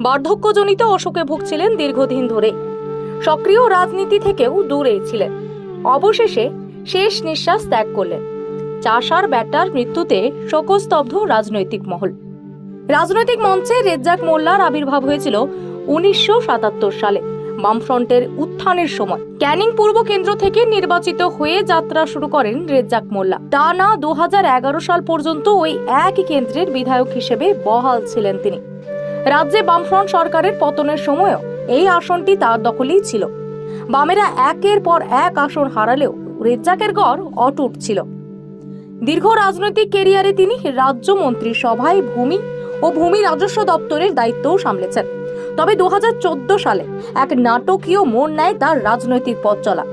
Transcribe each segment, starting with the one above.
বার্ধক্যজনিত অসুখে ভুগছিলেন দীর্ঘদিন ধরে। সক্রিয় রাজনীতি থেকেও দূরে ছিলেন। অবশেষে শেষ নিঃশ্বাস ত্যাগ করলেন। চাষার ব্যাটার মৃত্যুতে শোকস্তব্ধ রাজনৈতিক মহল। রাজনৈতিক মঞ্চে রেজ্জাক মোল্লার আবির্ভাব হয়েছিল উনিশশো সাতাত্তর সালে। বামফ্রন্টের উত্থানের সময়। ক্যানিং পূর্ব কেন্দ্র থেকে নির্বাচিত হয়ে যাত্রা শুরু করেন রেজ্জাক মোল্লা। টানা দু হাজার এগারো সাল পর্যন্ত ওই একই কেন্দ্রের বিধায়ক হিসেবে বহাল ছিলেন তিনি। রাজ্যে বামফ্রন্ট সরকারের পতনের সময়ও এই আসনটি তার দখলেই ছিল। বামেরা একের পর এক আসন হারালেও রেজ্জাকের গড় অটুট ছিল। দীর্ঘ রাজনৈতিক কেরিয়ারে তিনি রাজ্য মন্ত্রিসভায় ভূমি ও ভূমি রাজস্ব দপ্তরের দায়িত্বও সামলেছেন। তবে দু হাজার চোদ্দ সালে এক নাটকীয় মোড় নেয় তার রাজনৈতিক পথ চলা।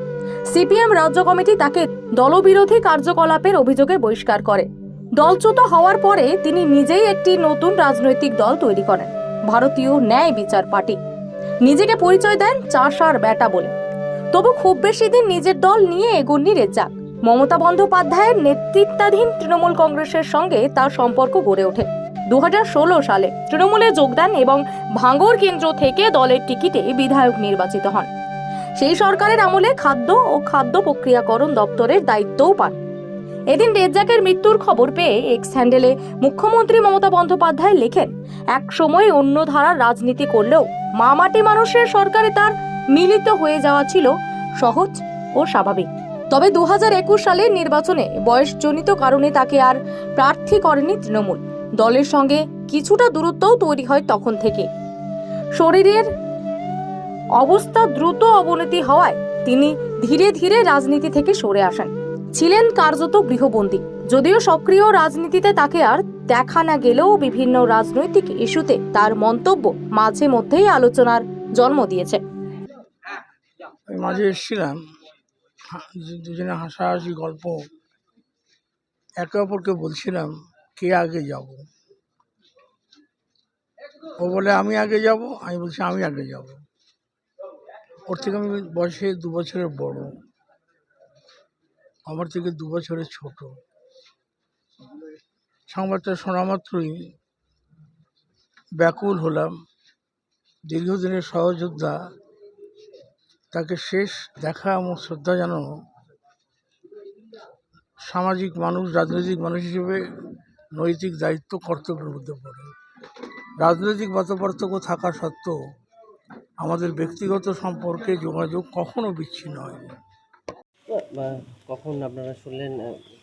সিপিএম রাজ্য কমিটি তাকে দলবিরোধী কার্যকলাপের অভিযোগে বহিষ্কার করে। দলচ্যুত হওয়ার পরে তিনি নিজেই একটি নতুন রাজনৈতিক দল তৈরি করেন। ভারতীয় ন্যায় বিচার পার্টি। নিজেকে পরিচয় দেন চাষার বেটা বলে। তবু খুব বেশি দিন নিজের দল নিয়ে এগোননি রেজ্জাক। মমতা বন্দ্যোপাধ্যায়ের নেতৃত্বাধীন তৃণমূল কংগ্রেসের সঙ্গে তার সম্পর্ক গড়ে ওঠে। দুহাজার ষোলো সালে তৃণমূলে যোগদান এবং ভাঙ্গর কেন্দ্র থেকে দলের টিকিটে বিধায়ক নির্বাচিত হন। সেই সরকারের আমলে খাদ্য ও খাদ্য প্রক্রিয়াকরণ দপ্তরের দায়িত্বও পান। এদিন রেজ্জাকের মৃত্যুর খবর পেয়ে এক্স হ্যান্ডেলে মুখ্যমন্ত্রী মমতা বন্দ্যোপাধ্যায় লেখেন এক সময় অন্য ধারার রাজনীতি করলেও মামাটি মানুষের সরকারে তার মিলিত হয়ে যাওয়া ছিল সহজ ও স্বাভাবিক। তবে দু সালের নির্বাচনে বয়সজনিত কারণে তাকে আর প্রার্থী করেনি তৃণমূল। দলের সঙ্গে কিছুটা দূরত্বও তৈরি হয় তখন থেকে। শরীরের অবস্থা দ্রুত অবনতি হওয়ায় তিনি ধীরে ধীরে রাজনীতি থেকে সরে আসেন। ছিলেন কার্যত গৃহবন্দী। যদিও সক্রিয় রাজনীতিতে তাকে আর দেখা না গেলেও বিভিন্ন রাজনৈতিক ইস্যুতে তার মন্তব্য মাঝে মধ্যেই আলোচনার জন্ম দিয়েছে। আমি মাঝে এসেছিলাম দুজনে হাসাহাসি গল্প। একে অপরকে বলছিলাম, কে আগে যাব? ও বলে, আমি আগে যাব? আমি বলছি, আমি আগে যাব। ওর থেকে আমি বয়সে দু বছরের বড়। আমার থেকে দু বছরের ছোট। সংবাদটা শোনা মাত্রই ব্যাকুল হলাম। দীর্ঘদিনের সহযোদ্ধা, তাকে শেষ দেখা এবং শ্রদ্ধা জানানো সামাজিক মানুষ, রাজনৈতিক মানুষ হিসেবে নৈতিক দায়িত্ব কর্তব্যের মধ্যে পড়ে। রাজনৈতিক মতপার্থক্য থাকা সত্ত্বেও আমাদের ব্যক্তিগত সম্পর্কে যোগাযোগ কখনো বিচ্ছিন্ন হয়নি। কখন আপনারা শুনলেন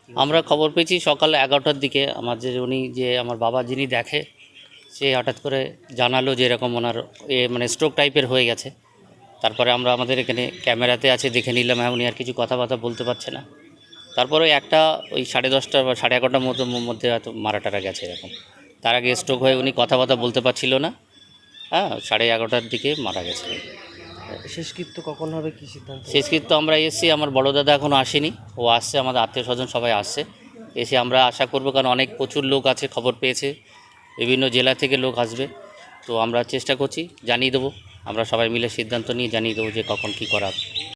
আমরা খবর পেয়েছি সকাল এগারোটার দিকে আমার যে উনি যে আমার বাবা যিনি দেখে, সে হঠাৎ করে জানালো যে এরকম ওনার এ মানে স্ট্রোক টাইপের হয়ে গেছে। তারপরে আমরা আমাদের এখানে ক্যামেরাতে আছে, দেখে নিলাম হ্যাঁ উনি আর কিছু কথাবার্তা বলতে পারছে না। তারপরে একটা ওই সাড়ে দশটা বা সাড়ে এগারোটার মতো মধ্যে হয়তো মারা টারা গেছে এরকম। তার আগে স্ট্রোক হয়ে উনি কথাবার্তা বলতে পারছিল না। হ্যাঁ সাড়ে এগারোটার দিকে মারা গেছে। শেষকৃত্য কখন হবে কি সিদ্ধান্ত? শেষকৃত্য আমরা এসেছি, আমার বড় দাদা এখনও আসেনি। ও আসছে, আমাদের আত্মীয় স্বজন সবাই আসছে। এসে আমরা আশা করব, কারণ অনেক প্রচুর লোক আছে, খবর পেয়েছে। বিভিন্ন জেলা থেকে লোক আসবে। তো আমরা চেষ্টা করছি, জানিয়ে দেবো। আমরা সবাই মিলে সিদ্ধান্ত নিয়ে জানিয়ে দেবো যে কখন কী করা